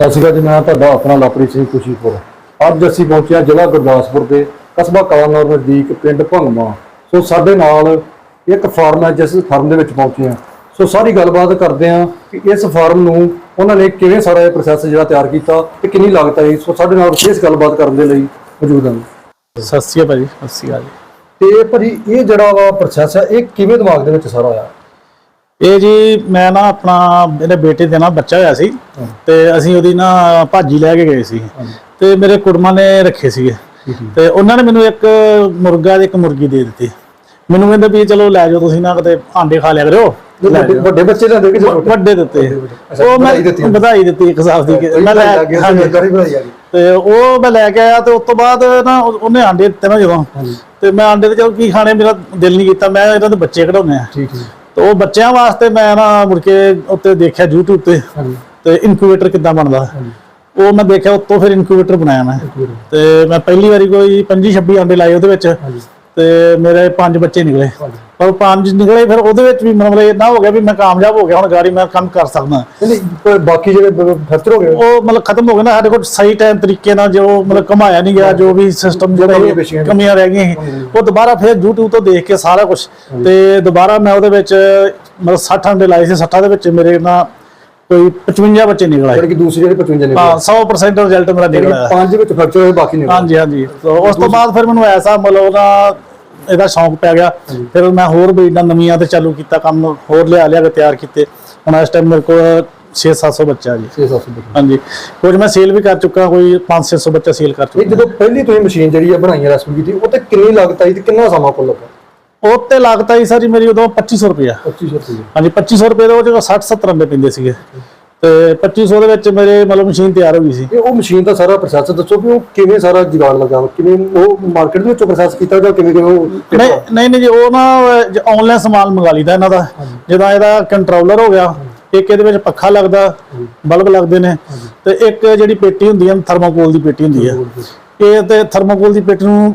ਸਤਿ ਸ਼੍ਰੀ ਅਕਾਲ ਜੀ ਮੈਂ ਤੁਹਾਡਾ ਆਪਣਾ ਲਾਪਰੀ ਸਿੰਘ ਖੁਸ਼ੀਪੁਰ। ਅੱਜ ਅਸੀਂ ਪਹੁੰਚੇ ਹਾਂ ਜ਼ਿਲ੍ਹਾ ਗੁਰਦਾਸਪੁਰ ਦੇ ਕਸਬਾ ਕਲਾਨੌਰ ਨਜ਼ਦੀਕ ਪਿੰਡ ਭੰਗਮਾ। ਸੋ ਸਾਡੇ ਨਾਲ ਇੱਕ ਫਾਰਮ ਹੈ ਜਿਸ ਫਾਰਮ ਦੇ ਵਿੱਚ ਪਹੁੰਚੇ ਹਾਂ। ਸੋ ਸਾਰੀ ਗੱਲਬਾਤ ਕਰਦੇ ਹਾਂ ਕਿ ਇਸ ਫਾਰਮ ਨੂੰ ਉਹਨਾਂ ਨੇ ਕਿਵੇਂ ਸਾਰਾ ਇਹ ਪ੍ਰੋਸੈਸ ਜਿਹੜਾ ਤਿਆਰ ਕੀਤਾ ਤੇ ਕਿੰਨੀ ਲਾਗਤ ਆਈ। ਸੋ ਸਾਡੇ ਨਾਲ ਵਿਸ਼ੇਸ਼ ਗੱਲਬਾਤ ਕਰਨ ਦੇ ਲਈ ਮੌਜੂਦ ਹਾਂ। ਸਤਿ ਸ਼੍ਰੀ ਅਕਾਲ ਜੀ ਸਤਿ ਸ਼੍ਰੀ ਅਕਾਲ ਜੀ। ਤੇ ਭਾਜੀ ਇਹ ਜਿਹੜਾ ਵਾ ਪ੍ਰੋਸੈਸ ਹੈ ਇਹ ਕਿਵੇਂ ਦਿਮਾਗ ਦੇ ਵਿੱਚ ਸਾਰਾ ਆਇਆ? ਇਹ ਜੀ ਮੈਂ ਨਾ ਆਪਣਾ ਮੇਰੇ ਬੇਟੇ ਦੇ ਨਾਲ ਬੱਚਾ ਹੋਇਆ ਸੀ ਤੇ ਅਸੀਂ ਉਹਦੀ ਨਾ ਭਾਜੀ ਲੈ ਕੇ ਗਏ ਸੀ। ਤੇ ਮੇਰੇ ਕੁੜਮਾ ਨੇ ਰੱਖੇ ਸੀਗੇ। ਤੇ ਉਹਨਾਂ ਨੇ ਮੈਨੂੰ ਇੱਕ ਮੁਰਗਾ ਤੇ ਇੱਕ ਮੁਰਗੀ ਦੇ ਦਿੱਤੀ। ਮੈਨੂੰ ਕਹਿੰਦੇ ਵੀ ਚਲੋ ਲੈ ਜਾਓ ਤੁਸੀਂ ਨਾ ਕਿਤੇ ਆਂਡੇ ਖਾ ਲਿਆ ਕਰਿਓ। ਲੈ ਵੱਡੇ ਬੱਚੇ ਕਿ ਛੋਟੇ? ਵੱਡੇ ਦਿੱਤੇ। ਉਹ ਮੈਂ ਵਧਾਈ ਦਿੱਤੀ। ਇੱਕ ਸਾਲ ਦੀ ਮੈਂ ਲੈ ਹਾਂਜੀ। ਹਾਂਜੀ ਵਧਾਈ ਆ ਗਈ। ਤੇ ਉਹ ਮੈਂ ਲੈ ਕੇ ਆਇਆ ਤੇ ਉਸ ਤੋਂ ਬਾਅਦ ਨਾ ਉਹ- ਉਹਨੇ ਆਂਡੇ ਦਿੱਤੇ ਨਾ ਜਦੋਂ। ਤੇ ਮੈਂ ਆਂਡੇ ਤੇ ਚਲ ਕੀ ਖਾਣੇ ਮੇਰਾ ਦਿਲ ਨਹੀਂ ਕੀਤਾ ਮੈਂ ਇਹਨਾਂ ਦੇ ਬੱਚੇ ਕਢਾਉਣੇ ਆ। ਠੀਕ ਠੀਕ। ਉਹ ਬੱਚਿਆਂ ਵਾਸਤੇ ਮੈਂ ਨਾ ਮੁੜ ਕੇ ਉੱਤੇ ਦੇਖਿਆ YouTube ਤੇ। ਤੇ ਇਨਕੂਬੇਟਰ ਕਿੱਦਾਂ ਬਣਦਾ? ਉਹ ਮੈਂ ਦੇਖਿਆ ਉੱਤੋਂ ਫਿਰ ਇਨਕੂਬੇਟਰ ਬਣਾਇਆ ਮੈਂ। ਤੇ ਮੈਂ ਪਹਿਲੀ ਵਾਰੀ ਕੋਈ 25 26 ਆਂਡੇ ਲਾਏ ਉਹਦੇ ਵਿੱਚ। ਤੇ ਮੇਰੇ ਪੰਜ ਬੱਚੇ ਨਿਕਲੇ। ਪਰ ਪੰਜ ਨਿਕਲੇ ਫਿਰ ਉਹਦੇ ਵਿੱਚ ਵੀ ਮਤਲਬ ਇੰਨਾ ਹੋ ਗਿਆ ਵੀ ਮੈਂ ਕਾਮਯਾਬ ਹੋ ਗਿਆ ਹੁਣ ਗਾੜੀ ਮੈਂ ਕੰਮ ਕਰ ਸਕਦਾ। ਨਹੀਂ, ਬਾਕੀ ਜਿਹੜੇ ਫੈਕਟਰ ਹੋ ਗਏ? ਉਹ ਮਤਲਬ ਖਤਮ ਹੋ ਗਿਆ ਨਾ ਸਾਡੇ ਕੋਲ ਸਹੀ ਟਾਈਮ ਤਰੀਕੇ ਨਾਲ ਜੋ ਮਤਲਬ ਕਮਾਇਆ ਨਹੀਂ ਗਿਆ ਜੋ ਵੀ ਸਿਸਟਮ ਜਿਹੜੇ ਨੇ। ਕਮੀਆਂ ਰਹਿ ਗਈਆਂ ਉਹ ਦੁਬਾਰਾ ਫਿਰ YouTube ਤੋਂ ਦੇਖ ਕੇ ਸਾਰਾ ਕੁਝ ਤੇ ਦੁਬਾਰਾ ਮੈਂ ਉਹਦੇ ਵਿੱਚ ਮਤਲਬ 60 ਅੰਡੇ ਲਾਏ ਸੀ 60 ਦੇ ਵਿੱਚ ਮੇਰੇ ਨਾ ਕੋਈ 55 ਬੱਚੇ ਨਿਕਲ ਆਏ। ਜਿਹੜੇ ਕਿ ਦੂਸਰੇ ਜਿਹੜੇ 55 ਨੇ ਹਾਂ 100% ਰਿਜ਼ਲਟ ਮੇਰਾ ਨਿਕਲ ਆਇਆ। ਪੰਜ ਵਿੱਚ ਫੈਕਟਰ ਹੋਏ ਬਾਕੀ ਨੇ ਹਾਂਜੀ ਹਾਂਜੀ। ਉਸ ਤੋਂ ਬਾਅਦ ਫਿਰ ਮੈਨੂੰ ਐਸਾ ਮਤਲਬ ਉਹਦਾ ਇਹਦਾ ਸ਼ੌਂਕ ਪੈ ਗਿਆ। ਫਿਰ ਮੈਂ ਹੋਰ ਬਰੀਡਾਂ ਨਵੀਆਂ ਤੇ ਚਾਲੂ ਕੀਤਾ ਕੰਮ ਹੋਰ ਲਿਆ ਲਿਆ ਕੇ ਤਿਆਰ ਕੀਤੇ। ਹੁਣ ਇਸ ਟਾਈਮ ਮੇਰੇ ਕੋਲ 6-700 ਬੱਚਾ ਜੀ। 6-700 ਬੱਚੇ। ਹਾਂਜੀ। ਕੁਝ ਮੈਂ ਸੇਲ ਵੀ ਕਰ ਚੁੱਕਾ ਕੋਈ 5-600 ਬੱਚਾ ਸੇਲ ਕਰ ਚੁੱਕਾ। ਜਦੋਂ ਪਹਿਲੀ ਤੁਸੀਂ ਮਸ਼ੀਨ ਜਿਹੜੀ ਆ ਬਣਾਈ ਹੈ ਰੈਸਪੀ ਕੀਤੀ ਉਹ ਤੇ ਕਿੰਨੀ ਲਾਗਤ ਆਈ ਤੇ ਕਿੰਨਾ ਸਮਾਂ ਕੋਲ ਲੱਗਾ? ਉਹ ਤੇ ਲਾਗਤ ਆਈ ਸਾਰੀ ਮੇਰੀ ਉਦੋਂ 2500 ਰੁਪਇਆ। 2500 ਰੁਪਏ ਹਾਂਜੀ 2500 ਰੁਪਏ ਦੇ ਉਹ ਜਿਹੜਾ 60-70 ਰੁਪਏ ਪੈਂਦੇ ਸੀਗੇ। ਤੇ 2500 ਦੇ ਵਿੱਚ ਮੇਰੇ ਮਤਲਬ ਮਸ਼ੀਨ ਤਿਆਰ ਹੋ ਗਈ ਸੀ। ਇਹ ਉਹ ਮਸ਼ੀਨ ਦਾ ਸਾਰਾ ਪ੍ਰੋਸੈਸ ਦੱਸੋ ਵੀ ਉਹ ਕਿਵੇਂ ਸਾਰਾ ਜੁਗਾੜ ਲੱਗਾ? ਕਿਵੇਂ ਉਹ ਮਾਰਕੀਟ ਦੇ ਵਿੱਚੋਂ ਪ੍ਰੋਸੈਸ ਕੀਤਾ ਜਾਂ ਕਿਵੇਂ ਕਿਵੇਂ ਉਹ ਨਹੀਂ ਨਹੀਂ ਨਹੀਂ ਜੀ ਉਹ ਨਾ ਆਨਲਾਈਨ ਸਮਾਨ ਮੰਗਾ ਲਈਦਾ ਇਹਨਾਂ ਦਾ। ਜਿੱਦਾਂ ਇਹਦਾ ਕੰਟਰੋਲਰ ਹੋ ਗਿਆ ਇੱਕ ਇਹਦੇ ਵਿੱਚ ਪੱਖਾ ਲੱਗਦਾ ਬਲਬ ਲੱਗਦੇ ਨੇ ਤੇ ਇੱਕ ਜਿਹੜੀ ਪੇਟੀ ਹੁੰਦੀ ਹੈ ਥਰਮੋਕੋਲ ਦੀ ਪੇਟੀ ਹੁੰਦੀ ਹੈ ਇਹ ਤੇ ਥਰਮੋਕੋਲ ਦੀ ਪੇਟੀ ਨੂੰ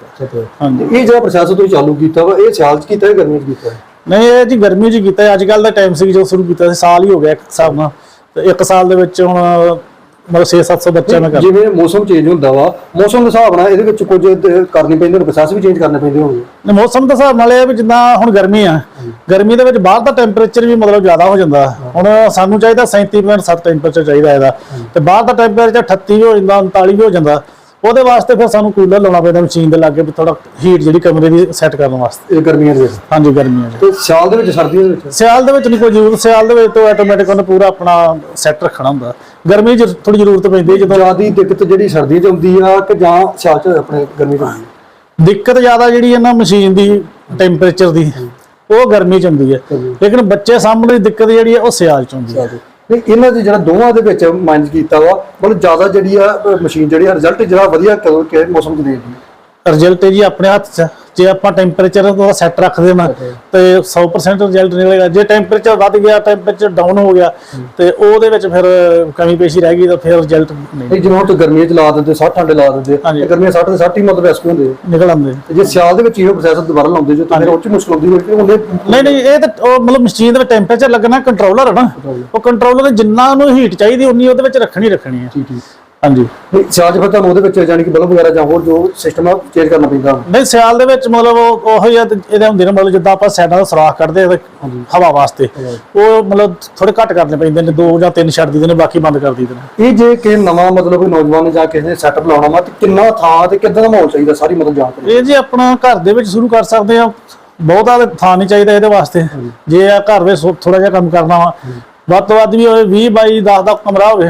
ਅੱਛਾ ਹਾਂਜੀ। ਇਹ ਜਿਹੜਾ ਪ੍ਰੋਸੈਸ ਤੁਸੀਂ ਚਾਲੂ ਕੀਤਾ ਵਾ ਇਹ ਸਿਆਲ ਚ ਕੀਤਾ ਹੈ ਗਰਮੀ ਚ ਕੀਤਾ? ਹੈ ਨਹੀਂ ਇਹ ਜੀ ਗਰਮੀ 'ਚ ਕੀਤਾ। ਅੱਜ ਕੱਲ ਦਾ ਟਾਈਮ ਸੀ ਜਦੋਂ ਸ਼ੁਰੂ ਕੀਤਾ ਸੀ ਸਾਲ ਹੀ ਹੋ ਗਿਆ ਇੱਕ ਹਿਸਾਬ ਨਾਲ। ਤੇ ਇੱਕ ਸਾਲ ਦੇ ਵਿੱਚ ਹੁਣ ਮਤਲਬ 6-700 ਬੱਚਾ ਮੈਂ ਕਰ ਜਿਵੇਂ ਮੌਸਮ ਚੇਂਜ ਹੁੰਦਾ ਵਾ ਮੌਸਮ ਦੇ ਹਿਸਾਬ ਨਾਲ ਇਹਦੇ ਵਿੱਚ ਕੁਝ ਦ- ਕਰਨੇ ਪੈਂਦੇ ਨੇ ਪ੍ਰੋਸੈਸ ਵੀ ਚੇਂਜ ਕਰਨੇ ਪੈਂਦੇ ਹੋਣਗੇ। ਨਹੀਂ, ਮੌਸਮ ਦੇ ਹਿਸਾਬ ਨਾਲ ਇਹ ਵੀ ਜਿੱਦਾਂ ਹੁਣ ਗਰਮੀ ਆ ਗਰਮੀ ਦੇ ਵਿੱਚ ਬਾਹਰ ਦਾ ਟੈਂਪਰੇਚਰ ਵੀ ਮਤਲਬ ਜ਼ਿਆਦਾ ਹੋ ਜਾਂਦਾ। ਹੁਣ ਸਾਨੂੰ ਚਾਹੀਦਾ 37.7 ਟੈਂਪਰੇਚਰ ਚਾਹੀਦਾ ਇਹਦਾ। ਤੇ ਬਾਹਰ ਦਾ ਟੈਂਪਰੇਚਰ 38 ਵੀ ਹੋ ਜਾਂਦਾ 39 ਵੀ ਹੋ ਜਾਂਦਾ। ਉਹਦੇ ਵਾਸਤੇ ਫਿਰ ਸਾਨੂੰ ਕੂਲਰ ਲਾਉਣਾ ਪੈਂਦਾ ਮਸ਼ੀਨ ਦੇ ਲਾਗੇ ਵੀ ਥੋੜਾ ਹੀਟ ਜਿਹੜੀ ਕਮਰੇ ਦੀ ਸੈੱਟ ਕਰਨ ਵਾਸਤੇ। ਇਹ ਗਰਮੀਆਂ ਦੇ ਵਿੱਚ? ਹਾਂਜੀ ਗਰਮੀਆਂ 'ਚ ਤੇ ਸਿਆਲ ਦੇ ਵਿੱਚ ਸਰਦੀਆਂ ਦੇ ਵਿੱਚ? ਸਿਆਲ ਦੇ ਵਿੱਚ ਨਹੀਂ ਕੋਈ ਜ਼ਰੂਰਤ ਸਿਆਲ ਦੇ ਵਿੱਚ ਤਾਂ ਆਟੋਮੈਟਿਕ ਉਹਨੇ ਪੂਰਾ ਆਪਣਾ ਸੈੱਟ ਰੱਖਣਾ ਹੁੰਦਾ। ਗਰਮੀ 'ਚ ਥੋੜੀ ਜ਼ਰੂਰਤ ਪੈਂਦੀ ਹੈ ਜਦੋਂ ਜਿਆਦੀ ਦਿੱਕਤ ਜਿਹੜੀ ਸਰਦੀ ਚ ਆਉਂਦੀ ਆ ਕਿ ਜਾਂ ਸਿਆਲ ਚ ਆਪਣੇ ਗਰਮੀ ਚ ਆਉਂਦੀ ਆ? ਦਿੱਕਤ ਜ਼ਿਆਦਾ ਜਿਹੜੀ ਹੈ ਨਾ ਮਸ਼ੀਨ ਦੀ ਟੈਂਪਰੇਚਰ ਦੀ ਉਹ ਗਰਮੀ 'ਚ ਹੁੰਦੀ ਹੈ। ਲੇਕਿਨ ਬੱਚੇ ਸਾਹਮਣੇ ਦੀ ਦਿੱਕਤ ਜਿਹੜੀ ਹੈ ਉਹ ਸਿਆਲ 'ਚ ਹੁੰਦੀ ਹੈ। ਨਹੀਂ, ਇਹਨਾਂ ਦੇ ਜਿਹੜਾ ਦੋਵਾਂ ਦੇ ਵਿੱਚ ਮਾਈਨਸ ਕੀਤਾ ਵਾ, ਮਤਲਬ ਜ਼ਿਆਦਾ ਜਿਹੜੀ ਆ ਮਸ਼ੀਨ ਜਿਹੜੀ ਆ ਰਿਜ਼ਲਟ ਜਿਹੜਾ ਵਧੀਆ ਕਦੋਂ ਮੌਸਮ ਚ ਦੇਗੀ ਰਿਜ਼ਲਟ ਜੀ ਆਪਣੇ ਹੱਥ 'ਚ ਜੇ ਆਪਾਂ ਟੈਂਪਰੇਚਰ ਉਹਦਾ ਸੈੱਟ ਰੱਖਦੇ ਨਾ ਤੇ 100% ਰਿਜ਼ਲਟ ਨਿਕਲੇਗਾ। ਜੇ ਟੈਂਪਰੇਚਰ ਵੱਧ ਗਿਆ ਟੈਂਪਰੇਚਰ ਡਾਊਨ ਹੋ ਗਿਆ ਤੇ ਉਹਦੇ ਵਿੱਚ ਫਿਰ ਕਮੀ ਪੇਸ਼ੀ ਰਹਿ ਗਈ ਤਾਂ ਫਿਰ ਰਿਜ਼ਲਟ ਨਹੀਂ। ਜਿਵੇਂ ਹੁਣ ਗਰਮੀਆਂ ਚ ਲਾ ਦਿੰਦੇ 60 ਠੰਡੇ ਲਾ ਦਿੰਦੇ ਗਰਮੀਆਂ 60 ਤੇ 60 ਹੀ ਮਤਲਬ ਐਸਕ ਹੁੰਦੇ। ਨਿਕਲ ਆਉਂਦੇ। ਤੇ ਜੇ ਸਿਆਲ ਦੇ ਵਿੱਚ ਇਹੋ ਪ੍ਰੋਸੈਸ ਦੁਬਾਰਾ ਲਾਉਂਦੇ ਜੋ ਤਾਂ ਫਿਰ ਉਹ ਚ ਮੁਸ਼ਕਲ ਹੋਵੇ ਕਿ ਉਹਨੇ ਨਹੀਂ ਨਹੀਂ ਇਹ ਤਾਂ ਉਹ ਮਤਲਬ ਮਸ਼ੀਨ ਦੇ ਵਿੱਚ ਟੈਂਪਰੇਚਰ ਲੱਗਣਾ ਕੰਟਰੋਲਰ ਹੈ ਨਾ। ਉਹ ਕੰਟਰੋਲਰ ਜਿੰਨਾ ਉਹਨੂੰ ਹੀਟ ਚਾਹੀਦੀ ਉਨੀ ਉਹਦੇ ਵਿੱਚ ਰੱਖਣੀ ਰੱਖਣੀ ਹੈ। ਠੀਕ ਠੀਕ। ਹਾਂਜੀ। ਨਹੀਂ ਸਿਆਲ ਚ ਫਿਰ ਤੁਹਾਨੂੰ ਉਹਦੇ ਵਿੱਚ ਜਾਨੀ ਕਿ ਬਲਬ ਵਗੈਰਾ ਜਾਂ ਹੋਰ ਜੋ ਸਿਸਟਮ ਆ ਚੇਂਜ ਕਰਨਾ ਪੈਂਦਾ। ਨਹੀਂ ਸਿਆਲ ਦੇ ਵਿੱਚ ਮਤਲਬ ਉਹ ਉਹੋ ਹੀ ਆ ਤੇ ਇਹਦੇ ਹੁੰਦੇ ਨੇ ਮਤਲਬ ਜਿੱਦਾਂ ਆਪਾਂ ਸਾਈਡਾਂ ਦਾ ਸੁਰਾਖ ਕੱਢਦੇ ਆ ਤੇ ਹਵਾ ਵਾਸਤੇ। ਉਹ ਮਤਲਬ ਥੋੜੇ ਘੱਟ ਕਰਨੇ ਪੈਂਦੇ ਨੇ ਦੋ ਜਾਂ ਤਿੰਨ ਛੱਡ ਦਿੰਦੇ ਨੇ ਬਾਕੀ ਬੰਦ ਕਰ ਦਿੰਦੇ ਨੇ। ਇਹ ਜੇ ਕਿ ਨਵਾਂ ਮਤਲਬ ਕੋਈ ਨੌਜਵਾਨ ਨੇ ਜਾਂ ਕਿਸੇ ਨੇ ਸੈਟਅਪ ਲਾਉਣਾ ਵਾ ਤੇ ਕਿੰਨਾ ਥਾਂ ਤੇ ਕਿੱਦਾਂ ਦਾ ਮਾਹੌਲ ਚਾਹੀਦਾ ਸਾਰੀ ਮਤਲਬ ਜਾਣਕਾਰੀ ਇਹ ਜੀ ਆਪਣਾ ਘਰ ਦੇ ਵਿੱਚ ਸ਼ੁਰੂ ਕਰ ਸਕਦੇ ਆ। ਬਹੁਤਾ ਥਾਂ ਨਹੀਂ ਚਾਹੀਦਾ ਇਹਦੇ ਵਾਸਤੇ। ਜੇ ਆ ਘਰ ਵਿੱਚ ਥੋੜਾ ਜਿਹਾ ਕੰਮ ਕਰਨਾ ਵਾ। ਵੱਧ ਤੋਂ ਵੱਧ ਵੀ ਹੋਵੇ 20 ਬਾਈ 10 ਦਾ ਕਮਰਾ ਹੋਵੇ।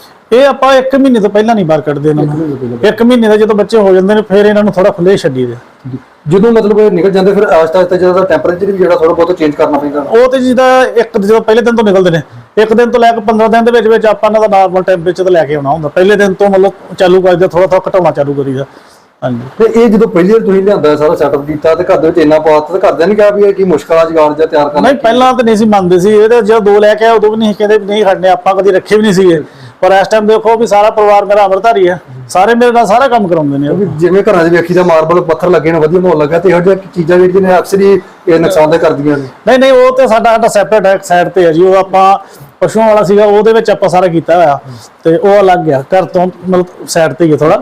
ਇਹ ਆਪਾਂ 1 ਮਹੀਨੇ ਤੋਂ ਪਹਿਲਾਂ ਨਹੀਂ ਬਾਹਰ ਕੱਢਦੇ ਇਹਨਾਂ ਨੂੰ। ਇੱਕ ਮਹੀਨੇ ਦਾ ਜਦੋਂ ਬੱਚੇ ਹੋ ਜਾਂਦੇ ਨੇ ਫਿਰ ਇਹਨਾਂ ਨੂੰ ਥੋੜਾ ਖੁੱਲੇ ਛੱਡੀ ਦੇ। ਜਦੋਂ ਮਤਲਬ ਇਹ ਨਿਕਲ ਜਾਂਦੇ ਫਿਰ ਆਸਤਾ ਆਸਤਾ ਜਿਹੜਾ ਟੈਂਪਰੇਚਰ ਵੀ ਜਿਹੜਾ ਥੋੜਾ ਬਹੁਤ ਚੇਂਜ ਕਰਨਾ ਪੈਂਦਾ। ਉਹ ਤੇ ਜਿਹਦਾ ਇੱਕ ਜਦੋਂ ਪਹਿਲੇ ਦਿਨ ਤੋਂ ਨਿਕਲਦੇ ਨੇ। ਇੱਕ ਦਿਨ ਤੋਂ ਲੈ ਕੇ 15 ਦਿਨ ਦੇ ਵਿੱਚ ਵਿੱਚ ਆਪਾਂ ਇਹਨਾਂ ਦਾ ਨਾਰਮਲ ਟੈਂਪਰੇਚਰ ਤੇ ਲੈ ਕੇ ਆਉਣਾ ਹੁੰਦਾ। ਪਹਿਲੇ ਦਿਨ ਤੋਂ ਮਤਲਬ ਚਾਲੂ ਕਰਦੇ ਥੋੜਾ ਥੋੜਾ ਘਟਾਉਣਾ ਚਾਲੂ ਕਰੀਦਾ ਹਾਂਜੀ। ਤੇ ਇਹ ਜਦੋਂ ਪਹਿਲੀ ਵਾਰ ਤੁਸੀਂ ਲਿਆਂਦਾ ਸਾਰਾ ਸੈਟਅਪ ਕੀਤਾ ਤੇ ਘਰ ਦੇ ਵਿੱਚ ਇੰਨਾ ਪਾਤਾ ਤੇ ਘਰਦਿਆਂ ਨੇ ਕਿਹਾ ਵੀ ਇਹ ਕੀ ਮੁਸ਼ਕਲ ਆ ਜਗਾੜ ਜਾਂ ਤਿਆਰ ਕਰਨਾ ਨਹੀਂ ਪਹਿਲਾਂ ਤਾਂ ਨਹੀਂ ਸੀ ਮੰਨਦੇ ਸੀ। ਇਹ ਤਾਂ ਜਦੋਂ ਦੋ ਲੈ ਕੇ ਆਏ ਉਦੋਂ ਵੀ ਨਹੀਂ ਕਹਿੰਦੇ ਨਹੀਂ ਖੜਨੇ ਆਪਾਂ ਕਦੀ ਰੱਖੇ ਵੀ ਨਹੀਂ ਸੀਗੇ। ਪਰ ਇਸ ਟਾਈਮ ਦੇਖੋ ਵੀ ਸਾਰਾ ਪਰਿਵਾਰ ਮੇਰਾ ਅਮਰਧਾਰੀ ਹੈ। ਸਾਰੇ ਮੇਰੇ ਨਾਲ ਸਾਰਾ ਕੰਮ ਕਰਾਉਂਦੇ ਨੇ ਵੀ ਜਿਵੇਂ ਘਰਾਂ 'ਚ ਵੇਖੀ ਦਾ ਮਾਰਬਲ ਪੱਥਰ ਲੱਗੇ ਨੇ ਵਧੀਆ ਮਾਹੌਲ ਲੱਗਾ ਤੇ ਇਹੋ ਜਿਹੀਆਂ ਚੀਜ਼ਾਂ ਜਿਹੜੀਆਂ ਨੇ ਅਕਸਰ ਹੀ ਇਹ ਨੁਕਸਾਨਦੇ ਕਰਦੀਆਂ ਨੇ। ਨਹੀਂ ਨਹੀਂ ਉਹ ਤੇ ਸਾਡਾ ਸਾਡਾ ਸੈਪਰੇਟ ਹੈ ਸਾਈਡ ਤੇ ਹੈ ਜੀ। ਉਹ ਆਪਾਂ ਪਸ਼ੂਆਂ ਵਾਲਾ ਸੀਗਾ ਉਹਦੇ ਵਿੱਚ ਆਪਾਂ ਸਾਰਾ ਕੀਤਾ ਹੋਇਆ। ਤੇ ਉਹ ਅਲੱਗ ਗਿਆ ਘਰ ਤੋਂ ਮਤਲਬ ਸਾਈਡ ਤੇ ਹੀ ਥੋੜਾ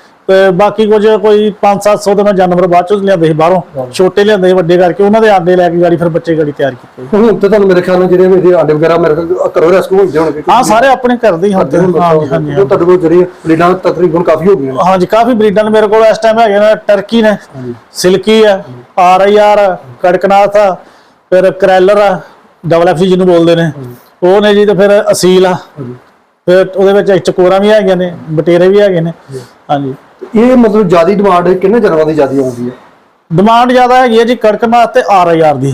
ਤੇ ਬਾਕੀ ਕੁਝ ਕੋਈ 5-700 ਦੇ ਮੈਂ ਜਾਨਵਰ ਬਾਅਦ ਚੋਂ ਲਿਆਂਦੇ ਸੀ ਬਾਹਰੋਂ। ਛੋਟੇ ਲਿਆਂਦੇ ਸੀ ਵੱਡੇ ਕਰਕੇ। ਉਹਨਾਂ ਦੇ ਆਂਡੇ ਲੈ ਕੇ ਗਾੜੀ ਫਿਰ ਬੱਚੇ ਗਾੜੀ ਤਿਆਰ ਕੀਤੇ। ਹੁਣ ਤੇ ਤੁਹਾਨੂੰ ਮੇਰੇ ਖਿਆਲ ਨਾਲ ਜਿਹੜੇ ਇਹਦੇ ਆਂਡੇ ਵਗੈਰਾ ਮੇਰੇ ਕਰੋ ਰੈਸਕਿਊ ਹੁੰਦੇ ਹੋਣਗੇ। ਹਾਂ ਸਾਰੇ ਆਪਣੇ ਘਰ ਦੇ ਹੀ ਹੁੰਦੇ ਹਾਂਜੀ ਹਾਂਜੀ ਉਹ ਤੁਹਾਡੇ ਕੋਲ ਜਿਹੜੀ ਬਲੀਡਾਂ ਤਕਰੀਬਨ ਕਾਫੀ ਹੋ ਗਈਆਂ ਹਾਂਜੀ ਕਾਫੀ ਬਰੀਡਾਂ ਨੇ। ਮੇਰੇ ਕੋਲ ਇਸ ਟਾਈਮ ਹੈਗੇ ਨੇ ਟਰਕੀ ਨੇ। ਸਿਲਕੀ ਆ ਆਰ ਆਈ ਆਰ ਕੜਕਨਾਥ ਆ ਫਿਰ ਕਰੈਲਰ ਆ ਡਬਲ ਐਫ ਜਿਹਨੂੰ ਬੋਲਦੇ ਨੇ। ਉਹ ਨੇ ਜੀ ਤੇ ਫਿਰ ਅਸੀਲ ਆ। ਫਿਰ ਉਹਦੇ ਵਿੱਚ ਚਕੋਰਾ ਵੀ ਹੈਗੀਆਂ ਨੇ ਬਟੇਰੇ ਵੀ ਹੈਗੇ ਨੇ। ਹਾਂਜੀ। ਇਹ ਮਤਲਬ ਜ਼ਿਆਦਾ ਡਿਮਾਂਡ ਕਿੰਨੇ ਜਾਨਵਰਾਂ ਦੀ ਜ਼ਿਆਦਾ ਆਉਂਦੀ ਹੈ? ਡਿਮਾਂਡ ਜ਼ਿਆਦਾ ਹੈਗੀ ਹੈ ਜੀ ਕੜਕਨਾਥ ਵਾਸਤੇ ਆਰ ਆਈ ਆਰ ਦੀ।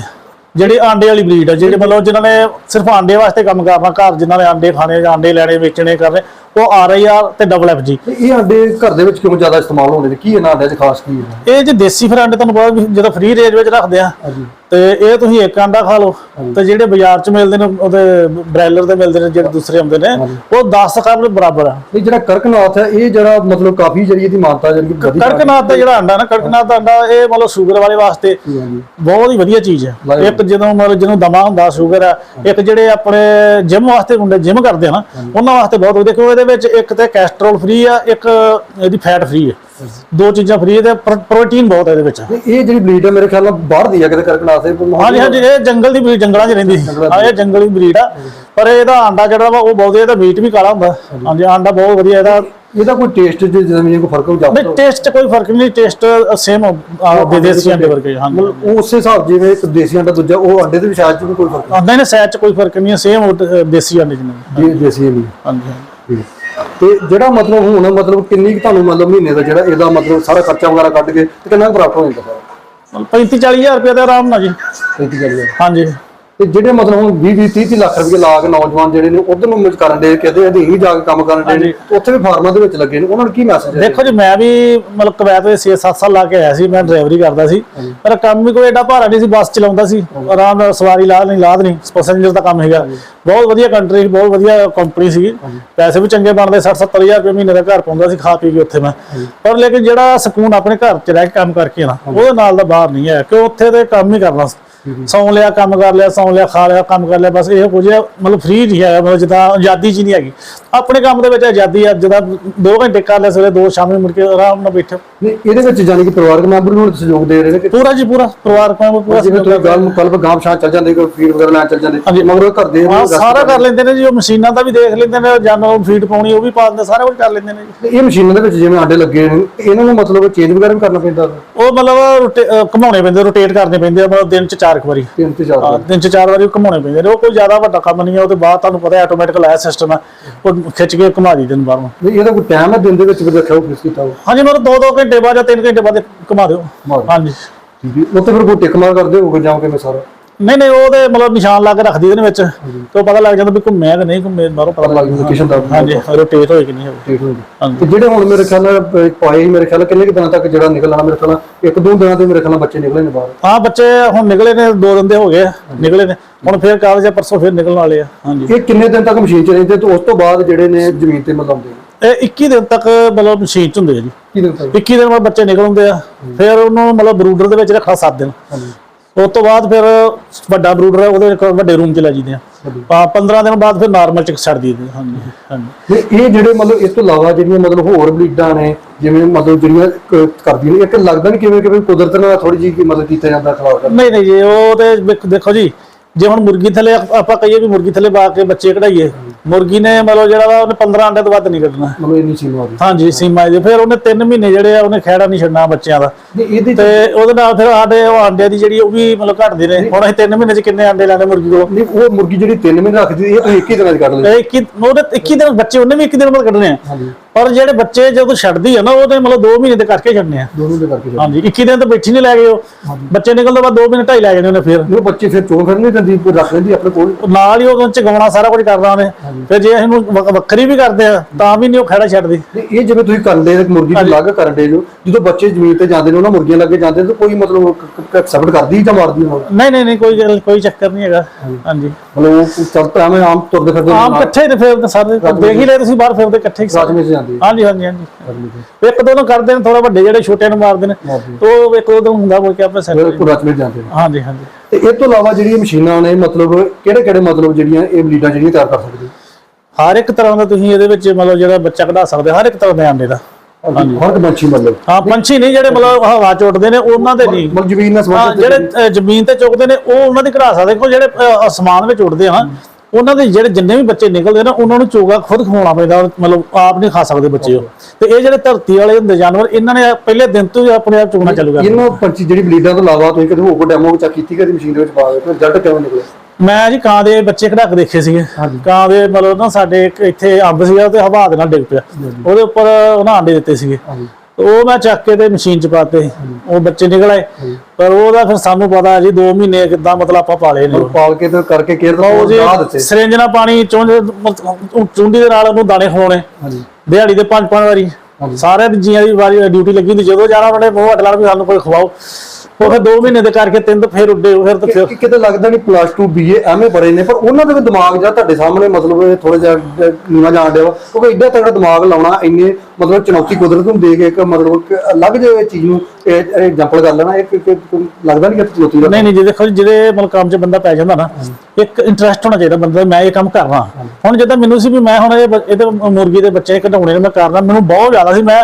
ਜਿਹੜੇ ਆਂਡੇ ਵਾਲੀ ਬਰੀਡ ਹੈ ਜਿਹੜੇ ਮਤਲਬ ਜਿਨ੍ਹਾਂ ਨੇ ਸਿਰਫ ਆਂਡੇ ਵਾਸਤੇ ਕੰਮ ਕਰਨਾ, ਘਰ ਜਿਨ੍ਹਾਂ ਨੇ ਆਂਡੇ ਖਾਣੇ ਜਾਂ ਆਂਡੇ ਲੈਣੇ, ਵੇਚਣੇ, ਕਰਨੇ ਉਹ ਆਰ ਆਈ ਆਰ ਤੇ ਡਬਲ ਐਫ ਜੀ ਇਹ ਆਂਡੇ ਘਰ ਦੇ ਵਿੱਚ ਕਿਉਂ ਜ਼ਿਆਦਾ ਇਸਤੇਮਾਲ ਹੁੰਦੇ ਨੇ? ਕੀ ਇਹਨਾਂ ਆਂਡਿਆਂ 'ਚ ਖਾਸ ਕੀ ਹੈ? ਇਹ ਜੇ ਦੇਸੀ ਫਿਰ ਆਂਡੇ ਤੁਹਾਨੂੰ ਪਤਾ ਵੀ ਜਦੋਂ ਫ੍ਰੀ ਰੇਂਜ ਵਿੱਚ ਰੱਖਦੇ ਆ ਹਾਂਜੀ। ਤੇ ਇਹ ਤੁਸੀਂ ਇੱਕ ਆਂਡਾ ਖਾ ਲਓ ਤੇ ਜਿਹੜੇ ਬਾਜ਼ਾਰ 'ਚ ਮਿਲਦੇ ਨੇ ਉਹਦੇ ਬ੍ਰਾਇਲਰ ਦੇ ਮਿਲਦੇ ਨੇ ਜਿਹੜੇ ਦੂਸਰੇ ਆਉਂਦੇ ਨੇ ਉਹ 10 ਕਰ ਬਰਾਬਰ ਆ। ਇਹ ਜਿਹੜਾ ਕਰਕਨਾਥ ਹੈ ਇਹ ਜਿਹੜਾ ਮਤਲਬ ਕਾਫੀ ਜਿਹੜੀ ਇਹਦੀ ਮਾਨਤਾ ਜਿਹੜੀ ਵਧੀਆ ਕੜਕਨਾਥ ਦਾ ਜਿਹੜਾ ਆਂਡਾ ਨਾ ਕੜਕਨਾਥ ਦਾ ਆਂਡਾ ਇਹ ਮਤਲਬ ਸ਼ੂਗਰ ਵਾਲੇ ਵਾਸਤੇ ਬਹੁਤ ਹੀ ਵਧੀਆ ਚੀਜ਼ ਹੈ। ਇੱਕ ਜਦੋਂ ਮਤਲਬ ਜਿਹਨੂੰ ਦਮਾ ਹੁੰਦਾ ਸ਼ੂਗਰ ਆ ਇੱਕ ਜਿਹੜੇ ਆਪਣੇ ਜਿਮ ਵਾਸਤੇ ਮੁੰਡੇ ਜਿਮ ਕਰਦੇ ਆ ਨਾ ਉਹਨਾਂ ਵਾਸਤੇ ਬਹੁਤ ਵਧੀਆ ਕਿਉਂਕਿ ਇਹਦੇ ਵਿੱਚ ਇੱਕ ਤੇ ਕੈਸਟਰੋਲ ਫ੍ਰੀ ਆ ਇੱਕ ਇਹਦੀ ਫੈਟ ਫ੍ਰੀ ਹੈ ਦੋ ਚੀਜ਼ਾਂ ਫ੍ਰੀ ਤੇ ਪ੍ਰੋਟੀਨ ਬਹੁਤ ਹੈ ਇਹਦੇ ਵਿੱਚ। ਇਹ ਜਿਹੜੀ ਬਲੀਡ ਹੈ ਮੇਰੇ ਖਿਆਲ ਨਾਲ ਬਾਹਰ ਦੀ ਆ ਕਿਤੇ ਕਰਕਨਾਥ ਦੇ ਹਾਂਜੀ ਹਾਂਜੀ ਇਹ ਜੰਗਲ ਦੀ ਬਰੀਡ ਜੰਗਲਾਂ 'ਚ ਰਹਿੰਦੀ। ਸੀ ਹਾਂ ਇਹ ਜੰਗਲੀ ਬਰੀਡ ਆ। ਪਰ ਇਹਦਾ ਆਂਡਾ ਜਿਹੜਾ ਵਾ ਉਹ ਬਹੁਤ ਇਹਦਾ ਮੀਟ ਵੀ ਕਾਲਾ ਹੁੰਦਾ। ਹਾਂਜੀ। ਆਂਡਾ ਬਹੁਤ ਵਧੀਆ ਇਹਦਾ ਇਹਦਾ ਕੋਈ ਟੇਸਟ ਦੇ ਜ਼ਮੀਨ ਕੋਈ ਫ਼ਰਕ ਹੋ ਜਾਂਦਾ ਨਹੀਂ ਟੇਸਟ 'ਚ ਕੋਈ ਫ਼ਰਕ ਨਹੀਂ ਟੇਸਟ ਸੇਮ ਦੇਸੀ ਆਂਡੇ ਵਰਗੇ ਉਹ ਉਸੇ ਹਿਸਾਬ ਜਿਵੇਂ ਇੱਕ ਦੇਸੀ ਆਂਡਾ ਦੂਜਾ ਉਹ ਆਂਡੇ ਦੇ ਵਿਸ਼ਾਜ 'ਚ ਵੀ ਕੋਈ ਫ਼ਰਕ ਆਂਡਾ ਨੇ ਸੈਚ 'ਚ ਕੋਈ ਫ਼ਰਕ ਨਹੀਂ ਹੈ ਸੇਮ ਦੇਸੀ ਆਂਡੇ ਜਿੰਨੇ ਨਹੀਂ ਦੇਸੀ ਨਹੀਂ ਹਾਂਜੀ ਹਾਂਜੀ। ਤੇ ਜਿਹੜਾ ਮਤਲਬ ਹੁਣ ਮਤਲਬ ਕਿੰਨੀ ਕੁ ਤੁਹਾਨੂੰ ਮਤਲਬ ਮਹੀਨੇ ਦਾ ਜਿਹੜਾ ਇਹਦਾ ਮਤਲਬ ਸਾਰਾ ਖਰਚਾ ਵਗੈਰਾ ਕੱਢ ਕੇ ਤੇ ਕਿੰਨਾ ਪ੍ਰਾਪਤ ਹੋ ਜਾਂਦਾ ਸਾਰਾ ਮਤਲਬ 35 40000 ਰੁਪਏ ਦਾ ਆਰਾਮ ਨਾਲ ਜੀ। ਖੇਤੀ ਕਰੀਏ ਹਾਂਜੀ। ਤੇ ਜਿਹੜੇ ਮਤਲਬ ਹੁਣ 20 20 30 ਲੱਖ ਰੁਪਏ ਲਾ ਕੇ ਨੌਜਵਾਨ ਜਿਹੜੇ ਨੇ ਉਧਰ ਨੂੰ ਮਿਲ ਕਰਨ ਦੇ ਕਹਿੰਦੇ ਅਧੀਨ ਵੀ ਜਾ ਕੇ ਕੰਮ ਕਰਨ ਦੇ ਨੇ ਉੱਥੇ ਵੀ ਫਾਰਮਾਂ ਦੇ ਵਿੱਚ ਲੱਗੇ ਨੇ ਉਹਨਾਂ ਨੂੰ ਕੀ ਮੈਸੇਜ ਹੈ? ਦੇਖੋ ਜੀ ਮੈਂ ਵੀ ਮਤਲਬ ਕਵੈਤ ਵਿੱਚ 6-7 ਸਾਲ ਲਾ ਕੇ ਆਇਆ ਸੀ ਮੈਂ ਡਰਾਈਵਰੀ ਕਰਦਾ ਸੀ। ਪਰ ਕੰਮ ਵੀ ਕੋਈ ਐਡਾ ਭਾਰਾ ਨਹੀਂ ਸੀ ਬੱਸ ਚਲਾਉਂਦਾ ਸੀ। ਆਰਾਮ ਨਾਲ ਸਵਾਰੀ ਲਾਦ ਨਹੀਂ ਲਾਦ ਨਹੀਂ ਪੈਸੇਂਜਰ ਦਾ ਕੰਮ ਹੈਗਾ। ਬਹੁਤ ਵਧੀਆ ਕੰਟਰੀ ਬਹੁਤ ਵਧੀਆ ਕੰਪਨੀ ਸੀ ਪੈਸੇ ਵੀ ਚੰਗੇ ਬਣਦੇ 60-70000 ਰੁਪਏ ਮਹੀਨੇ ਦਾ ਘਰ ਪਾਉਂਦਾ ਸੀ ਖਾ ਪੀ ਕੇ ਉੱਥੇ ਮੈਂ। ਪਰ ਲੇਕਿਨ ਜਿਹੜਾ ਸਕੂਨ ਆਪਣੇ ਘਰ 'ਚ ਰਹਿ ਕੇ ਕੰਮ ਕਰਕੇ ਨਾ ਉਹਦੇ ਨਾਲ ਦਾ ਬਾਹਰ ਨਹੀਂ ਹੈ ਕਿ ਉੱਥੇ ਤੇ ਕੰਮ ਹੀ ਕਰਨਾ ਸੌਂ। ਸੌਂ ਲਿਆ, ਕੰਮ ਕਰ ਲਿਆ, ਸੌਂ ਲਿਆ, ਖਾ ਲਿਆ, ਕੰਮ ਕਰ ਲਿਆ, ਬਸ ਇਹ ਕੁਝ ਮਤਲਬ ਫ੍ਰੀ ਨਹੀਂ ਹੈਗਾ, ਮਤਲਬ ਜਿੱਦਾਂ ਆਜ਼ਾਦੀ ਜੀ ਨਹੀਂ ਹੈਗੀ। ਆਪਣੇ ਕੰਮ ਦੇ ਵਿੱਚ ਆਜ਼ਾਦੀ ਆ ਜਿੱਦਾਂ 2 ਘੰਟੇ ਕਰ ਲਿਆ, ਸਵੇਰੇ 2 ਸ਼ਾਮੀ ਮੁੜ ਕੇ ਆਰਾਮ ਨਾਲ ਬੈਠੋ ਨਹੀਂ ਇਹਦੇ ਵਿੱਚ ਜਾਨੀ ਕਿ ਪਰਿਵਾਰਕ ਮੈਂਬਰ ਹੁਣ ਸਹਿਯੋਗ ਦੇ ਰਹੇ ਨੇ ਕਿ ਪੂਰਾ ਜੀ ਪੂਰਾ ਪਰਿਵਾਰ ਕੰਮ ਪੂਰਾ ਜਿਵੇਂ ਤੁਸੀਂ ਗੱਲ ਕੱਲ ਗਾਂਵ ਸ਼ਾਂ ਚੱਲ ਜਾਂਦੇ ਕੋਈ ਫੀਡ ਵਗੈਰਾ ਲੈਣ ਚੱਲ ਜਾਂਦੇ ਮਗਰ ਉਹ ਘਰ ਦੇ ਸਾਰਾ ਕਰ ਲੈਂਦੇ ਨੇ ਜੀ ਉਹ ਮਸ਼ੀਨਾਂ ਦਾ ਵੀ ਦੇਖ ਲੈਂਦੇ ਨੇ ਜਾਨਵਰ ਫੀਡ ਪਾਉਣੀ ਉਹ ਵੀ ਪਾ ਦਿੰਦੇ ਸਾਰਾ ਕੁਝ ਕਰ ਲੈਂਦੇ ਨੇ ਜੀ। ਤੇ ਇਹ ਮਸ਼ੀਨਾਂ ਦੇ ਵਿੱਚ ਜਿਵੇਂ ਆਂਡੇ ਲੱਗੇ ਨੇ ਇਹਨਾਂ ਨੂੰ ਮਤਲਬ ਚੇਂਜ ਵਗੈਰਾ ਵੀ ਕਰਨਾ ਪੈਂਦਾ? ਉਹ ਮਤਲਬ ਘੁਮਾਉਣੇ ਪੈਂਦੇ ਰੋਟੇਟ ਕਰਨੇ ਪੈਂਦੇ ਆ ਮਤਲਬ ਦਿਨ ਚ ਚਾਰ ਵਾਰੀ। ਤਿੰਨ ਤੇ ਚਾਰ ਹਾਂ, ਦਿਨ ਚ ਚਾਰ ਵਾਰੀ ਘੁਮਾਉਣੇ ਪੈਂਦੇ ਨੇ ਉਹ ਕੋਈ ਜ਼ਿਆਦਾ ਵੱਡਾ ਕੰਮ ਨਹੀਂ ਹੈ ਉਹਦੇ ਬਾਅਦ ਤੁਹਾਨੂੰ ਪਤਾ ਆਟੋਮੈਟਿਕ ਲਾਇਆ ਸਿਸਟਮ ਹੈ ਉਹ ਖਿੱਚ ਕੇ ਘੁਮਾ ਦੀ ਦਿਨ ਬਾਹਰੋਂ। ਨਹੀਂ ਇਹਦਾ ਕੋਈ ਟਾਈਮ ਹੈ ਦਿਨ ਦੇ ਵਿੱਚ ਵੀ ਰੱਖਿਆ ਉਹ ਕਿਸ ਕੀਤਾ ਉਹ? ਹਾਂਜੀ ਮਤਲਬ ਦੋ ਦੋ ਘੰਟੇ ਬਾਅਦ ਜਾਂ ਤਿੰਨ ਘੰਟੇ ਬਾਅਦ ਘੁਮਾ ਦਿਓ। ਘੁਮਾ ਦਿਓ। ਹਾਂਜੀ। ਠੀਕ ਹੈ। ਉੱਥੇ ਫਿਰ ਕੋਈ ਟਿਕ ਮਾਰ ਕਰਦੇ ਹੋਗੇ ਜਾਂ ਕਿਵੇਂ ਸਾਰਾ? ਨਹੀਂ ਨਹੀਂ ਉਹਦੇ ਮਤਲਬ ਨਿਸ਼ਾਨ ਲਾ ਕੇ ਰੱਖਦੀ ਇਹਦੇ ਵਿੱਚ। ਤੇ ਉਹ ਪਤਾ ਲੱਗ ਜਾਂਦਾ ਵੀ ਘੁੰਮਿਆ ਕਿ ਨਹੀਂ ਘੁੰਮੇ ਬਾਹਰੋਂ ਪਤਾ ਪਤਾ ਲੱਗ ਜਾਂਦਾ ਲੋਕੇਸ਼ਨ ਦਾ। ਹਾਂਜੀ ਰੋਟੇਟ ਹੋਏ ਕਿ ਨਹੀਂ ਹੋਏ। ਠੀਕ ਹੋ ਜੀ ਹਾਂਜੀ। ਤੇ ਜਿਹੜੇ ਹੁਣ ਮੇਰੇ ਖਿਆਲ ਨਾਲ ਪਾਏ ਸੀ ਮੇਰੇ ਖਿਆਲ ਨਾਲ ਕਿੰਨੇ ਕੁ ਦਿਨਾਂ ਤੱਕ ਜਿਹੜਾ ਨਿਕਲਣਾ ਮੇਰੇ ਖਿਆਲ ਨਾਲ? ਇੱਕ ਦੋ ਦਿਨਾਂ ਤੇ ਮੇਰੇ ਖਿਆਲ ਨਾਲ ਬੱਚੇ ਨਿਕਲੇ ਨੇ ਬਾਹਰ। ਹਾਂ ਬੱਚੇ ਹੁਣ ਨਿਕਲੇ ਨੇ ਦੋ ਦਿਨ ਦੇ ਹੋ ਗਏ ਆ, ਨਿਕਲੇ ਨੇ। ਹੁਣ ਫੇਰ ਕਾਲਜ ਆ ਪਰਸੋਂ ਫੇਰ ਨਿਕਲਣ ਵਾਲੇ ਆ। ਹਾਂਜੀ। ਇਹ ਕਿੰਨੇ ਦਿਨ ਤੱਕ ਮਸ਼ੀਨ 'ਚ ਰਹਿੰਦੇ? ਤੇ ਉਸ ਤੋਂ ਬਾਅਦ ਜਿਹੜੇ ਨੇ ਜ਼ਮੀਨ ਤੇ ਮਲਾਉਂਦੇ ਨੇ? ਇਹ 21 ਦਿਨ ਤੱਕ ਮਤਲਬ ਮਸ਼ੀਨ ਚ ਹੁੰਦੇ ਆ ਜੀ। ਕੀ ਦਿਨ ਤੱਕ। 21 ਦਿਨ ਬਾਅਦ ਬੱਚੇ ਨਿਕਲ ਹੁੰਦੇ ਆ। ਫਿਰ ਉਹਨੂੰ ਮਤਲਬ ਬਰੂਡਰ ਦੇ ਵਿੱਚ ਰੱਖਣਾ 7 ਦਿਨ। ਉਸ ਤੋਂ ਬਾਅਦ ਫਿਰ ਵੱਡਾ ਬਰੂਡਰ ਹੈ ਉਹਦੇ ਵੱਡੇ ਰੂਮ ਚ ਲੈ ਜਾਂਦੇ ਆ। ਆ 15 ਦਿਨ ਬਾਅਦ ਫਿਰ ਨਾਰਮਲ ਚ ਛੱਡ ਦਈਦੇ ਹਾਂਜੀ ਹਾਂਜੀ। ਇਹ ਜਿਹੜੇ ਮਤਲਬ ਇਸ ਤੋਂ ਇਲਾਵਾ ਜਿਹੜੀਆਂ ਮਤਲਬ ਹੋਰ ਬਲੀਡਾਂ ਨੇ ਜਿਵੇਂ ਮਤਲਬ ਜਿਹੜੀਆਂ ਕਰਦੀਆਂ ਨੇ ਇੱਕ ਲੱਗਦਾ ਨਹੀਂ ਕਿਵੇਂ ਕਿਵੇਂ ਕੁਦਰਤ ਨਾਲ ਥੋੜੀ ਜਿਹੀ ਮਤਲਬ ਕੀਤਾ ਜਾਂਦਾ ਕਰ ਨਹੀਂ ਨਹੀਂ ਜੀ ਉਹ ਤੇ ਦੇਖੋ ਜੀ ਜੇ ਹੁਣ ਮੁਰਗੀ ਥੱਲੇ ਆਪ- ਆਪਾਂ ਕਹੀਏ ਵੀ ਮੁਰਗੀ ਥੱਲੇ ਪਾ ਕੇ ਬੱਚੇ ਕਢਾਈਏ ਮੁਰਗੀ ਨੇ ਮਤਲਬ ਜਿਹੜਾ ਵਾ ਉਹਨੇ 15 ਅੰਡੇ ਤੋਂ ਵੱਧ ਨਹੀਂ ਕੱਢਣਾ। ਮਤਲਬ ਇੰਨੀ ਸੀਮਾ ਗਈ। ਹਾਂਜੀ ਸੀਮਾ ਜੀ ਫਿਰ ਉਹਨੇ 3 ਮਹੀਨੇ ਜਿਹੜੇ ਆ ਉਹਨੇ ਖਹਿੜਾ ਨਹੀਂ ਛੱਡਣਾ ਬੱਚਿਆਂ ਦਾ। ਇਹਦੇ 'ਚ ਤੇ ਉਹਦੇ ਨਾਲ ਫਿਰ ਸਾਡੇ ਉਹ ਆਂਡਿਆਂ ਦੀ ਜਿਹੜੀ ਉਹ ਵੀ ਮਤਲਬ ਘਟਦੇ ਨੇ ਹੁਣ ਅਸੀਂ 3 ਮਹੀਨੇ ਚ ਕਿੰਨੇ ਆਂਡੇ ਲੈਣੇ ਮੁਰਗੀ ਕੋਲ? ਨਹੀਂ ਉਹ ਮੁਰਗੀ ਜਿਹੜੀ 3 ਮਹੀਨੇ ਰੱਖਦੀ ਇਹ ਤੁਸੀਂ 21 ਦਿਨਾਂ 'ਚ ਕੱਢ ਲਈ। ਇਹ 21 ਉਹਦੇ 21 ਦਿਨ ਬੱਚੇ ਉਹਨੇ ਵੀ 21 ਦਿਨ ਬਾਅਦ ਕੱਢਣੇ ਆ। ਪਰ ਜਿਹੜੇ ਬੱਚੇ ਜਦੋਂ ਛੱਡਦੀ ਆ ਨਾ ਉਹਦੇ ਮਤਲਬ 2 ਮਹੀਨੇ ਦੇ ਕਰਕੇ ਛੱਡਣੇ ਆ। ਦੋਨੋਂ ਦੇ ਕਰਕੇ ਹਾਂਜੀ 21 ਦਿਨ ਤਾਂ ਬੈਠੀ ਨਹੀਂ ਲੈ ਗਏ ਉਹ। ਬੱਚੇ ਨਿਕਲਣ ਤੋਂ ਬਾਅਦ 2 ਮਹੀਨੇ ਢਾਈ ਲੈ ਜਾਣੇ ਉਹਨੇ ਫਿਰ। ਉਹ ਬੱਚੇ ਫਿਰ ਚੋਣ ਫਿਰ ਨਹੀਂ ਦਿੰਦੀ ਕੋਈ ਰੱਖ ਲੈਂਦੀ ਆਪਣੇ ਕੋਲ? ਨਾਲ ਹੀ ਉਹ ਚਗਾਉਣਾ ਸਾਰਾ ਕੁਝ ਕਰਦਾ ਉਹਨੇ। ਫਿਰ ਜੇ ਇਹਨੂੰ ਵ- ਵੱਖਰੀ ਵੀ ਕਰਦੇ ਆ ਤਾਂ ਵੀ ਨਹੀਂ ਉਹ ਖੜਾ ਛੱਡਦੀ। ਤੇ ਇਹ ਜਿਵੇਂ ਤੁਸੀਂ ਕਰਦੇ ਹੋ ਮੁਰਗੀ ਨੂੰ ਅਲੱਗ ਕਰਨ ਦੇ ਜੋ ਜਦੋਂ ਬੱਚੇ ਜ਼ਮੀਨ ਤੇ ਜਾਂਦੇ ਨੇ ਉਹਨਾਂ ਮੁਰਗੀਆਂ ਲੱਗੇ ਜਾਂਦੇ ਨੇ ਤਾਂ ਕੋਈ ਮਤਲਬ ਸਬਟ ਕਰਦੀ ਜਾਂ ਮਾਰਦੀ ਉਹਨਾਂ ਨੂੰ ਨਹੀਂ ਨਹੀਂ ਨਹੀਂ ਕੋਈ ਗੱਲ- ਕੋਈ ਚੱਕਰ ਨਹੀਂ ਹੈਗਾ। ਹਾਂਜੀ। ਮਤਲਬ ਉਹ ਚੱਲ ਪਿਆ ਮੈਂ ਆਮ ਤੁਰਦੇ ਫਿਰਦੇ ਆਮ ਇਕੱਠੇ ਹੀ ਨੇ ਫਿਰ ਤਾਂ ਸਾਰੇ ਦੇਖ ਹੀ ਲਏ ਤੁਸੀਂ ਬਾਹਰ ਫਿਰਦੇ ਇਕੱਠੇ ਹੀ ਸਾਰੇ। ਰਾਜਮੇ ਚ ਜਾਂਦੇ। ਹਾਂਜੀ ਹਾਂਜੀ ਹਾਂਜੀ। ਇੱਕ ਦੋ ਨੂੰ ਕਰਦੇ ਨੇ ਥੋੜਾ ਵੱਡੇ ਜਿਹੜੇ ਛੋਟਿਆਂ ਨੂੰ ਮਾਰਦੇ ਨੇ ਮਾਰਦੇ ਤੋ ਇੱਕ ਦੋ ਦਿਨ ਹੁੰਦਾ ਕੋਈ ਕਿ ਆਪਣੇ ਸਿਰ ਰਾਜਮੇ ਚ ਜਾਂਦੇ ਨੇ। ਹਾਂਜੀ ਹਾਂਜੀ। ਤੇ ਇਹ ਤੋਂ ਇਲਾਵਾ ਜਿਹੜੀਆਂ ਮਸ਼ੀਨਾਂ ਨੇ ਮਤਲਬ ਕਿਹੜੇ ਕਿਹੜੇ ਮਤਲਬ ਜਿਹੜੀਆਂ ਇਹ ਬਲੀਡਾਂ ਜਿਹੜੀਆਂ ਤਿਆਰ ਕਰ ਸਕਦੇ ਹਰ ਇੱਕ ਤਰ੍ਹਾਂ ਦਾ ਤੁਸੀਂ ਇਹਦੇ ਵਿੱਚ ਮਤਲਬ ਜਿਹੜਾ ਬੱਚਾ ਕਢਾ ਸਕਦੇ ਹੋ, ਹਰ ਇੱਕ ਤਰ੍ਹਾਂ ਦੇ ਆਂਡੇ ਦਾ। ਹਰ ਇੱਕ ਪੰਛੀ ਮਤਲਬ। ਹਾਂ ਪੰਛੀ ਨਹੀਂ ਜਿਹੜੇ ਮਤਲਬ ਹਵਾ ਚ ਉੱਡਦੇ ਨੇ ਉਹਨਾਂ ਦੇ ਨਹੀਂ। ਮਤਲਬ ਜ਼ਮੀਨ ਨਾਲ ਹਾਂ, ਸੰਬੰਧਿਤ ਜਿਹੜੇ ਅ, ਜ਼ਮੀਨ ਤੇ ਚੁੱਕਦੇ ਨੇ ਉਹ ਉਹਨਾਂ ਦੀ ਕਢਾ ਸਕਦੇ ਕੋ ਜਿਹੜੇ ਅ, ਅਸਮਾਨ ਵਿੱਚ ਉੱਡਦੇ ਆ ਉਹਨਾਂ ਦੇ ਜਿਹੜੇ ਜਿੰਨੇ ਵੀ ਬੱਚੇ ਨਿਕਲਦੇ ਨਾ ਉਹਨਾਂ ਨੂੰ ਚੋਗਾ ਖੁਦ ਖਵਾਉਣਾ ਪੈਂਦਾ ਮਤਲਬ ਆਪ ਨਹੀਂ ਖਾ ਸਕਦੇ ਬੱਚੇ ਉਹ। ਤੇ ਇਹ ਜਿਹੜੇ ਧਰਤੀ ਵਾਲੇ ਹੁੰਦੇ ਜਾਨਵਰ ਇਹਨਾਂ ਨੇ ਪਹਿਲੇ ਦਿਨ ਤੋਂ ਹੀ ਆਪਣੇ ਆਪ ਚੁਗਣਾ ਚਾਲੂ ਕਰ ਦਿੱਤਾ। ਇਹਨਾਂ ਪੰਛੀ ਜਿਹੜੀ ਬਲੀਡਾਂ ਤੋਂ ਇਲਾਵਾ ਤੁਸੀਂ ਕਦੇ ਹੋਰ ਕੋਈ ਡੈਮੋ ਵਿੱਚ ਕੀਤੀ ਕਦੀ ਮਸ਼ੀਨ ਦੇ ਵਿੱਚ ਪਾ ਦਿੱਤੇ ਜੱਟ ਕਿਵੇਂ ਨਿਕਲੇ? ਮੈਂ ਜੀ ਕਾਂ ਦੇ ਬੱਚੇ ਕਢਾ ਕੇ ਦੇਖੇ ਸੀਗੇ। ਕਾਂ ਦੇ ਮਤਲਬ ਨਾ ਸਾਡੇ ਇੱਕ ਇੱਥੇ ਅੰਬ ਸੀਗਾ ਤੇ ਹਵਾ ਦੇ ਨਾਲ ਡਿੱਗ ਪਿਆ। ਉਹਦੇ ਉੱਪਰ ਉਹਨਾਂ ਆਂਡੇ ਦਿੱਤੇ ਸੀਗੇ। ਉਹ ਮੈਂ ਚੱਕ ਕੇ ਤੇ ਮਸ਼ੀਨ ਚ ਪਾਤੇ ਉਹ ਬੱਚੇ ਨਿਕਲ ਆਏ। ਪਰ ਉਹਦਾ ਫਿਰ ਸਾਨੂੰ ਪਤਾ ਜੀ 2 ਮਹੀਨੇ ਕਿੱਦਾਂ ਮਤਲਬ ਆਪਾਂ ਪਾਲੇ ਨੇ। ਪਾਲ ਕੇ ਤੇ ਕਰਕੇ ਕੇਅਰ ਦਾ ਦਿੱਤੇ। ਸਿਰਿੰਜ ਨਾਲ ਪਾਣੀ ਚੁੰਡੀ ਦੇ ਨਾਲ ਉਹਨੂੰ ਦਾਣੇ ਖਵਾਉਣੇ। ਦਿਹਾੜੀ ਦੇ ਪੰਜ ਪੰਜ ਵਾਰੀ ਸਾਰੇ ਜੀਆਂ ਦੀ ਵਾਰੀ ਡਿਊਟੀ ਲੱਗੀ ਹੁੰਦੀ। ਜਦੋਂ ਜਾਣਾ ਉਹਨਾਂ ਮੂੰਹ ਹੱਟ ਲੈਣਾ ਵੀ ਸਾਨੂੰ ਕੋਈ ਖਵਾਓ। ਉਹ ਫਿਰ 2 ਮਹੀਨੇ ਦੇ ਕਰਕੇ ਤਿੰਨ ਤੇ ਫਿਰ ਉੱਡੇ ਫਿਰ ਤੇ ਫਿਰ ਕਿ- ਕਿਤੇ ਲੱਗਦਾ ਨਹੀਂ ਪਲੱਸ 2 ਬੀਏ ਐਵੇਂ ਬੜੇ ਨੇ ਪਰ ਉਹਨਾਂ ਦੇ ਵੀ ਦਿਮਾਗ ਜਾਂ ਤੁਹਾਡੇ ਸਾਹਮਣੇ ਮਤਲਬ ਥੋੜਾ ਜਿਹਾ ਅਹ, ਨੀਵਾਂ ਜਾਣ ਡਿਆ ਵਾ। ਕਿਉਂਕਿ ਐਡਾ ਤਗੜਾ ਦਿਮਾਗ ਲਾਉਣਾ ਇੰਨੇ ਮਤਲਬ ਚੁਣੌਤੀ ਕੁਦਰਤ ਨੂੰ ਦੇ ਕੇ ਇੱਕ ਮਤਲਬ ਕਿ ਅਲੱਗ ਜਿਹੇ ਚੀਜ਼ ਨੂੰ ਐਗਜ਼ਾਮਪਲ ਕਰ ਲੈਣਾ ਇੱਕ ਇੱਕ- ਇੱਕ ਲੱਗਦਾ ਨਹੀਂ ਕਿ ਚੁਣੌਤੀ ਦਾ ਨਹੀਂ ਨਹੀਂ ਜੀ ਦੇਖੋ ਜੀ, ਜਿਹੜੇ ਮਤਲਬ ਕੰਮ 'ਚ ਬੰਦਾ ਪੈ ਜਾਂਦਾ ਨਾ ਇੱਕ ਇੰਟਰਸਟ ਹੋਣਾ ਚਾਹੀਦਾ ਬੰਦੇ ਦਾ ਮੈਂ ਇਹ ਕੰਮ ਕਰਨਾ ਹੁਣ ਜਿੱਦਾਂ ਮੈਨੂੰ ਸੀ ਵੀ ਮੈਂ ਹੁਣ ਇਹ ਬ- ਇਹਦੇ ਮੁਰਗੀ ਦੇ ਬੱਚੇ ਕਢਾਉਣੇ ਨੇ ਮੈਂ ਕਰਨਾ ਮੈਨੂੰ ਬਹੁਤ ਜ਼ਿਆਦਾ ਸੀ ਮੈਂ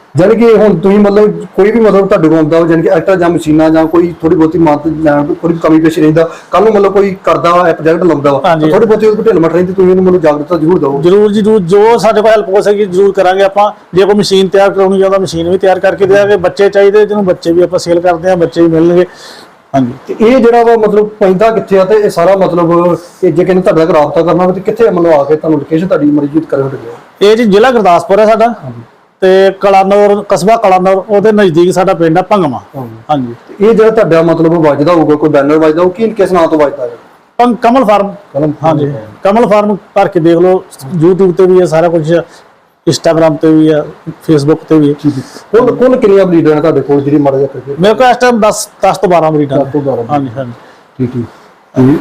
ਜਾਨੀ ਕਿ ਹੁਣ ਤੁਸੀਂ ਮਤਲਬ ਕੋਈ ਵੀ ਮਤਲਬ ਤੁਹਾਡੇ ਕੋਲ ਆਉਂਦਾ ਜਾਨੀ ਕਿ ਐਕਟਰ ਜਾਂ ਮਸ਼ੀਨਾਂ ਜਾਂ ਕੋਈ ਥੋੜੀ ਬਹੁਤੀ ਮਦਦ ਜਾਂ ਕੋਈ ਕਮੀ ਪੇਸ਼ ਰਹਿੰਦਾ ਕੱਲ ਨੂੰ ਮਤਲਬ ਕੋਈ ਕਰਦਾ ਵਾ ਪ੍ਰੋਜੈਕਟ ਲਾਉਂਦਾ ਵਾ ਹਾਂਜੀ। ਥੋੜੀ ਬਹੁਤੀ ਉਹਦੇ ਢਿੱਲ ਮਟ ਰਹਿੰਦੀ ਤੁਸੀਂ ਉਹਨੂੰ ਮਤਲਬ ਜਾਗਰੂਕਤਾ ਜ਼ਰੂਰ ਦਿਓ। ਜਰੂਰ ਜੀ ਜਰੂਰ ਜੋ ਸਾਡੇ ਕੋਲ ਹੈਲਪ ਹੋ ਸਕੇ ਜਰੂਰ ਕਰਾਂਗੇ ਆਪਾਂ। ਜੇ ਕੋਈ ਮਸ਼ੀਨ ਤਿਆਰ ਕਰਾਉਣੀ ਚਾਹੁੰਦਾ ਮਸ਼ੀਨ ਵੀ ਤਿਆਰ ਕਰਕੇ ਦੇਵਾਂਗੇ। ਬੱਚੇ ਚਾਹੀਦੇ ਜਿਹਨੂੰ ਬੱਚੇ ਵੀ ਆਪਾਂ ਸੇਲ ਕਰਦੇ ਆ ਬੱਚੇ ਵੀ ਮਿਲਣਗੇ। ਹਾਂਜੀ। ਤੇ ਇਹ ਜਿਹੜਾ ਵਾ ਮਤਲਬ ਪੈਂਦਾ ਕਿੱਥੇ ਆ ਤੇ ਇਹ ਸਾਰਾ ਮਤਲਬ ਇਹ ਜੇ ਕਿਨੇ ਤੁਹਾਡੇ ਨਾਲ ਰਾਬਤਾ ਕਰਨਾ ਹੋਵੇ ਤੇ ਕਿੱਥੇ ਮਤਲਬ ਆ ਕੇ ਤੁਹਾਨੂੰ ਲੋਕੇਸ਼ਨ ਤੁਹਾਡੀ ਮਰਜ਼ੀ ਕਰਨ ਦੇ ਇਹ ਜੀ ਜ਼ਿਲ੍ਹਾ ਗੁਰਦਾਸਪੁਰ ਹੈ ਸਾਡਾ। ਤੇ ਕਲਾਨੌਰ ਕਸਬਾ ਕਲਾਨੌਰ ਉਹਦੇ ਨਜ਼ਦੀਕ ਸਾਡਾ ਪਿੰਡ ਆ ਭੰਗਵਾ ਹਾਂਜੀ। ਇਹ ਜਿਹੜਾ ਤੁਹਾਡਾ ਮਤਲਬ ਵੱਜਦਾ ਹੋਊਗਾ ਕੋਈ ਬੈਨਰ ਵੱਜਦਾ ਉਹ ਕੀ ਕਿਸ ਨਾਂ ਤੋਂ ਵੱਜਦਾ ਹੈ ਭੰਗ- ਕਮਲ ਫਾਰਮ। ਹਾਂਜੀ। ਕਮਲ ਫਾਰਮ ਭਰ ਕੇ ਦੇਖ ਲਓ। YouTube ਤੇ ਵੀ ਹੈ ਸਾਰਾ ਕੁਝ ਇੰਸਟਾਗ੍ਰam ਤੇ ਵੀ ਹੈ ਫੇਸਬੁੱਕ ਤੇ ਵੀ ਕੁੱਲ ਕੁੱਲ ਕਿੰਨੀਆਂ ਬਲੀਡਾਂ ਨੇ ਤੁਹਾਡੇ ਕੋਲ ਜਿਹੜੀ ਮਰ ਜਾ ਕਰਕੇ? ਮੇਰੇ ਕੋਲ ਇਸ ਟਾਈਮ 10 10 ਤੋਂ 12 ਮਰੀਜ਼ਾਂ ਦਸ ਤੋਂ ਬਾਰਾਂ। ਹਾਂਜੀ ਹਾਂਜੀ। ਠੀਕ ਠੀਕ।